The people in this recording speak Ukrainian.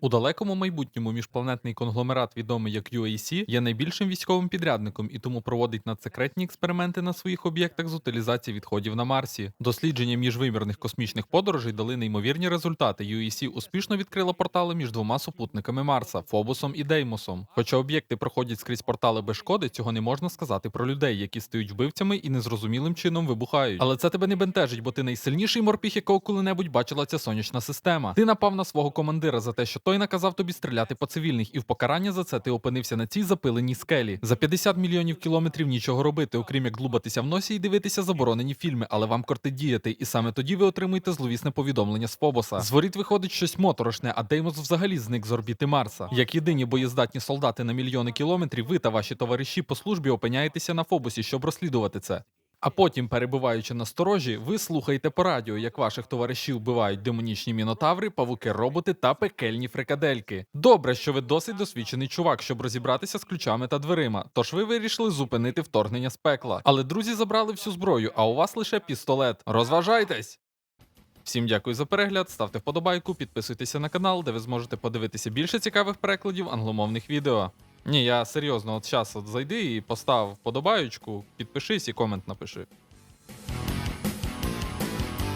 У далекому майбутньому міжпланетний конгломерат, відомий як UAC, є найбільшим військовим підрядником і тому проводить надсекретні експерименти на своїх об'єктах з утилізації відходів на Марсі. Дослідження міжвимірних космічних подорожей дали неймовірні результати. UAC успішно відкрила портали між двома супутниками Марса Фобосом і Деймосом. Хоча об'єкти проходять скрізь портали без шкоди, цього не можна сказати про людей, які стають вбивцями і незрозумілим чином вибухають. Але це тебе не бентежить, бо ти найсильніший морпіх, якого коли-небудь бачила ця сонячна система. Ти напав на свого командира за те, що той наказав тобі стріляти по цивільних, і в покарання за це ти опинився на цій запиленій скелі. За 50 мільйонів кілометрів нічого робити, окрім як длубатися в носі і дивитися заборонені фільми, але вам кортить діяти, і саме тоді ви отримуєте зловісне повідомлення з Фобоса. З воріт виходить щось моторошне, а Деймос взагалі зник з орбіти Марса. Як єдині боєздатні солдати на мільйони кілометрів, ви та ваші товариші по службі опиняєтеся на Фобосі, щоб розслідувати це. А потім, перебуваючи на сторожі, ви слухаєте по радіо, як ваших товаришів вбивають демонічні мінотаври, павуки, роботи та пекельні фрикадельки. Добре, що ви досить досвідчений чувак, щоб розібратися з ключами та дверима. Тож ви вирішили зупинити вторгнення з пекла. Але друзі забрали всю зброю, а у вас лише пістолет. Розважайтесь! Всім дякую за перегляд, ставте вподобайку, підписуйтеся на канал, де ви зможете подивитися більше цікавих перекладів англомовних відео. Ні, я серйозно, от зараз от зайди і постав подобаючку, підпишись і комент напиши.